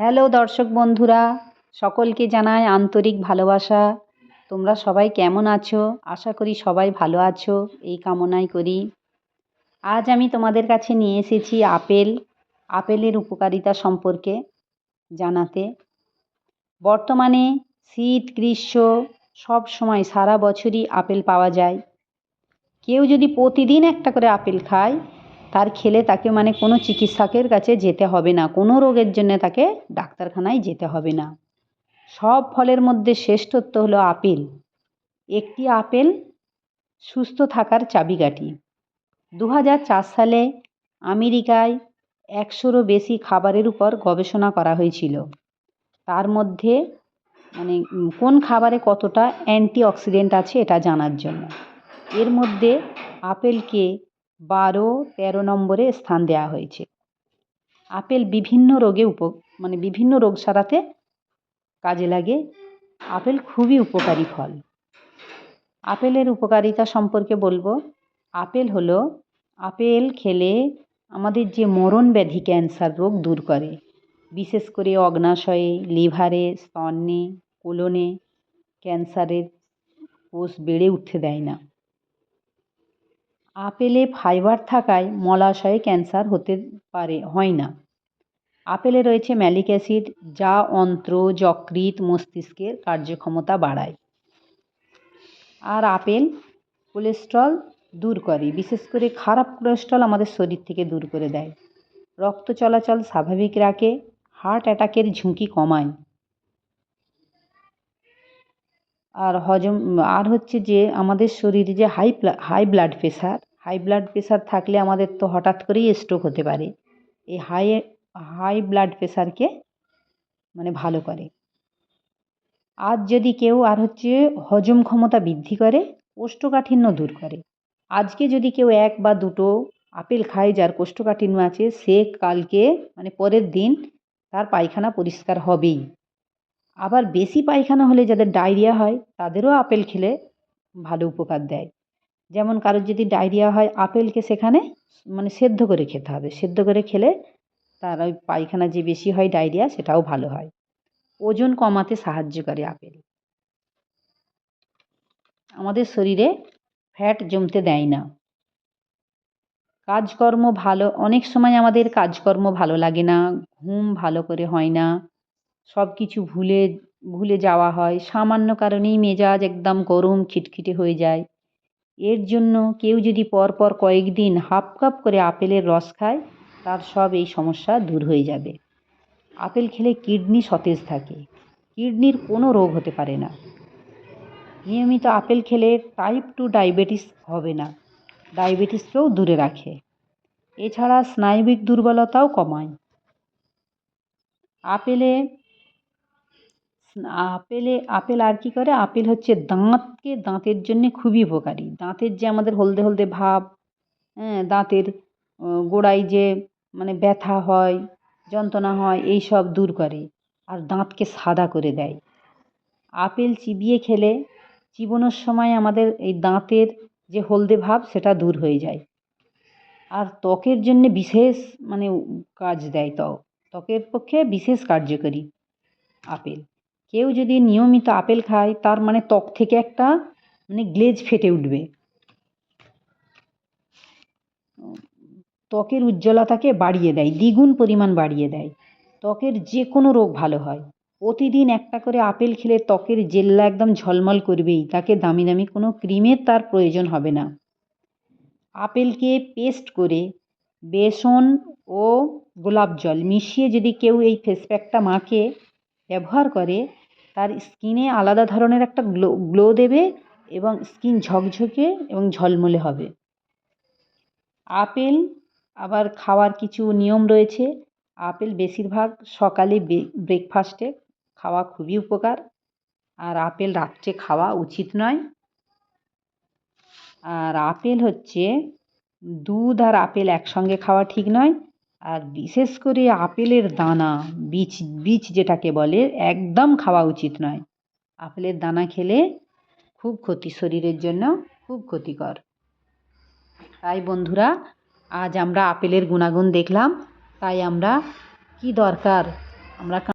Hello দর্শক বন্ধুরা, সকলকে জানাই আন্তরিক ভালোবাসা। তোমরা সবাই কেমন আছো? আশা করি সবাই ভালো আছো, এই কামনাই করি। আজ আমি তোমাদের কাছে নিয়ে এসেছি আপেল, আপেলের উপকারিতা সম্পর্কে জানাতে। বর্তমানে শীত, গ্রীষ্ম, সব সময় সারা বছরই আপেল পাওয়া যায়। কেউ যদি প্রতিদিন একটা করে আপেল খায় তার খেলে তাকে মানে কোনো চিকিৎসকের কাছে যেতে হবে না, কোনো রোগের জন্য তাকে ডাক্তারখানায় যেতে হবে না। সব ফলের মধ্যে শ্রেষ্ঠত্ব হলো আপেল। একটি আপেল সুস্থ থাকার চাবিকাঠি। দু হাজার চার সালে আমেরিকায় একশোরও বেশি খাবারের উপর গবেষণা করা হয়েছিল। তার মধ্যে মানে কোন খাবারে কতটা অ্যান্টিঅক্সিডেন্ট আছে এটা জানার জন্য। এর মধ্যে আপেলকে বারো, তেরো নম্বরে স্থান দেওয়া হয়েছে। আপেল বিভিন্ন রোগে উপ মানে বিভিন্ন রোগ সারাতে কাজে লাগে। আপেল খুবই উপকারী ফল। আপেলের উপকারিতা সম্পর্কে বলব। আপেল হলো, আপেল খেলে আমাদের যে মরণ ব্যাধি ক্যান্সার রোগ দূর করে। বিশেষ করে অগ্নাশয়ে, লিভারে, স্তনে, কোলনে ক্যান্সারের কোষ বেড়ে উঠতে দেয় না। আপেলে ফাইবার থাকায় মলাশয়ে ক্যান্সার হতে পারে, হয় না। আপেলে রয়েছে ম্যালিক অ্যাসিড, যা অন্ত্র, যকৃৎ মস্তিষ্কের কার্যক্ষমতা বাড়ায়। আর আপেল কোলেস্ট্রল দূর করে, বিশেষ করে খারাপ কোলেস্ট্রল আমাদের শরীর থেকে দূর করে দেয়। রক্ত চলাচল স্বাভাবিক রাখে, হার্ট অ্যাটাকের ঝুঁকি কমায়। আর হজম, আর হচ্ছে যে আমাদের শরীরে যে high high blood pressure high blood pressure থাকলে আমাদের তো হঠাৎ করেই স্ট্রোক হতে পারে। এই হাই হাই ব্লাড প্রেশারকে মানে ভালো করে। আর যদি কেউ আর হচ্ছে হজম ক্ষমতা বৃদ্ধি করে, কোষ্ঠকাঠিন্য দূর করে। আজকে যদি কেউ এক বা দুটো আপেল খায় যার কোষ্ঠকাঠিন্য আছে, সে কালকে মানে পরের দিন তার পায়খানা পরিষ্কার হবেই। আবার বেশি পায়খানা হলে যাদের ডায়রিয়া হয়, তাদেরও আপেল খেলে ভালো উপকার দেয়। যেমন কারোর যদি ডায়রিয়া হয়, আপেলকে সেখানে মানে সেদ্ধ করে খেতে হবে। সেদ্ধ করে খেলে তার ওই পায়খানা যে বেশি হয় ডায়রিয়া, সেটাও ভালো হয়। ওজন কমাতে সাহায্য করে আপেল। আমাদের শরীরে ফ্যাট জমতে দেয় না। কাজকর্ম ভালো, অনেক সময় আমাদের কাজকর্ম ভালো লাগে না, ঘুম ভালো করে হয় না সব কিছু ভুলে ভুলে যাওয়া হয়। সামান্য কারণেই মেজাজ একদম গরম, খিটখিটে হয়ে যায়। এর জন্য কেউ যদি পরপর কয়েকদিন হাফ কাপ করে আপেলের রস খায়, তার সব এই সমস্যা দূর হয়ে যাবে। আপেল খেলে কিডনি সতেজ থাকে, কিডনির কোনো রোগ হতে পারে না। নিয়মিত আপেল খেলে টাইপ টু ডায়াবেটিস হবে না ডায়াবেটিসকেও দূরে রাখে। এছাড়া স্নায়বিক দুর্বলতাও কমায়। আপেলে আপেলে, আপেল আর কী করে? আপেল হচ্ছে দাঁতকে দাঁতের জন্যে খুবই উপকারী। দাঁতের যে আমাদের হলদে হলদে ভাব হ্যাঁ দাঁতের গোড়ায় যে মানে ব্যথা হয়, যন্ত্রণা হয়, এই সব দূর করে আর দাঁতকে সাদা করে দেয়। আপেল চিবিয়ে খেলে চিবোনোর সময় আমাদের এই দাঁতের যে হলদে ভাব, সেটা দূর হয়ে যায়। আর ত্বকের জন্যে বিশেষ মানে কাজ দেয় ত্বক। ত্বকের পক্ষে বিশেষ কার্যকরী আপেল। কেউ যদি নিয়মিত আপেল খায়, তার মানে ত্বক থেকে একটা মানে গ্লেজ ফেটে উঠবে। ত্বকের উজ্জ্বলতাকে বাড়িয়ে দেয়, দ্বিগুণ পরিমাণ বাড়িয়ে দেয়। ত্বকের যে কোনো রোগ ভালো হয়। প্রতিদিন একটা করে আপেল খেলে ত্বকের জেল্লা একদম ঝলমল করবেই, তাকে দামি দামি কোনো ক্রিমের তার প্রয়োজন হবে না। আপেলকে পেস্ট করে বেসন ও গোলাপ জল মিশিয়ে যদি কেউ এই ফেস প্যাকটা মাখে, ব্যবহার করে তার স্কিনে আলাদা ধরনের একটা গ্লো গ্লো দেবে এবং স্কিন ঝকঝকে এবং ঝলমলে হবে। আপেল, আবার খাওয়ার কিছু নিয়ম রয়েছে। আপেল বেশিরভাগ সকালে ব্রেকফাস্টে খাওয়া খুবই উপকার। আর আপেল রাত্রে খাওয়া উচিত নয়। আর আপেল হচ্ছে দুধ আর আপেল একসঙ্গে খাওয়া ঠিক নয়। আর বিশেষ করে আপেলের দানা, বীজ বীজ যেটাকে বলে, একদম খাওয়া উচিত নয়। আপেলের দানা খেলে খুব ক্ষতি, শরীরের জন্য খুব ক্ষতিকর। তাই বন্ধুরা, আজ আমরা আপেলের গুণাগুণ দেখলাম। তাই আমরা কি দরকার? আমরা